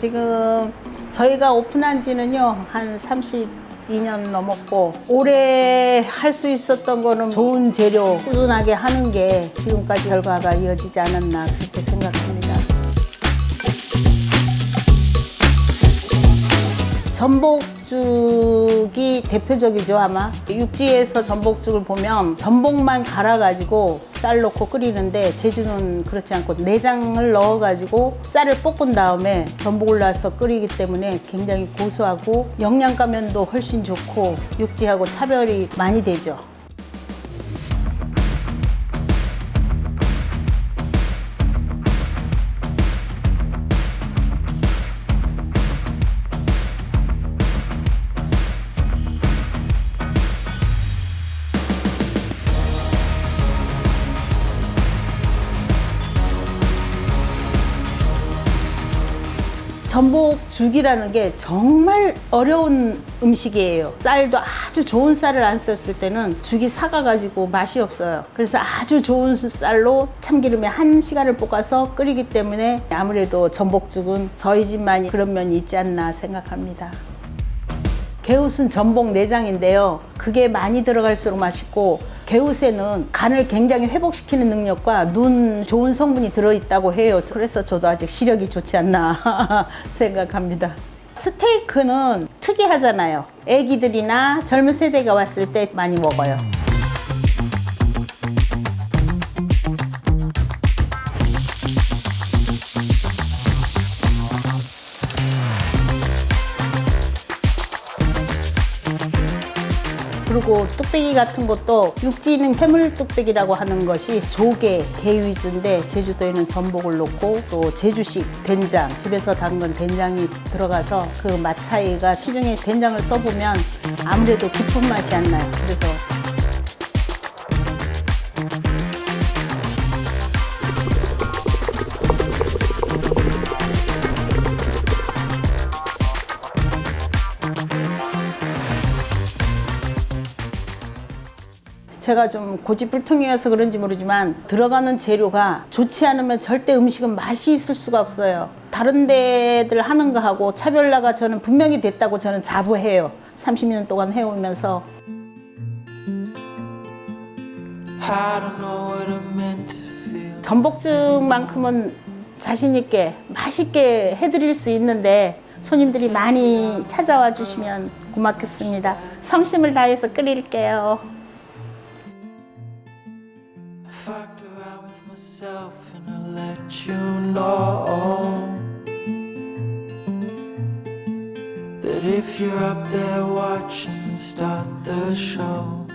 지금 저희가 오픈한 지는요, 한 32년 넘었고, 올해 할 수 있었던 거는 좋은 재료 꾸준하게 하는 게 지금까지 결과가 이어지지 않았나 그렇게 생각합니다. 전복 죽이 대표적이죠 아마 육지에서 전복죽을 보면 전복만 갈아가지고 쌀 넣고 끓이는데 제주는 그렇지 않고 내장을 넣어가지고 쌀을 볶은 다음에 전복을 넣어서 끓이기 때문에 굉장히 고소하고 영양가 면도 훨씬 좋고 육지하고 차별이 많이 되죠. 전복 죽이라는 게 정말 어려운 음식이에요. 쌀도 아주 좋은 쌀을 안 썼을 때는 죽이 사가가지고 맛이 없어요. 그래서 아주 좋은 쌀로 참기름에 한 시간을 볶아서 끓이기 때문에 아무래도 전복죽은 저희 집만이 그런 면이 있지 않나 생각합니다. 개웃은 전복 내장인데요. 그게 많이 들어갈수록 맛있고 개웃에는 간을 굉장히 회복시키는 능력과 눈 좋은 성분이 들어있다고 해요. 그래서 저도 아직 시력이 좋지 않나 생각합니다. 스테이크는 특이하잖아요. 애기들이나 젊은 세대가 왔을 때 많이 먹어요. 그리고 뚝배기 같은 것도 육지는 해물 뚝배기라고 하는 것이 조개, 게 위주인데 제주도에는 전복을 넣고 또 제주식 된장, 집에서 담근 된장이 들어가서 그 맛 차이가 시중에 된장을 써보면 아무래도 깊은 맛이 안 나요. 그래서 제가 좀 고집불통이어서 그런지 모르지만 들어가는 재료가 좋지 않으면 절대 음식은 맛이 있을 수가 없어요. 다른 데들 하는 거하고 차별화가 저는 분명히 됐다고 저는 자부해요. 30년 동안 해오면서. 전복죽만큼은 자신 있게 맛있게 해드릴 수 있는데 손님들이 많이 찾아와 주시면 고맙겠습니다. 성심을 다해서 끓일게요. Fucked around with myself and I let you know that if you're up there watching, start the show.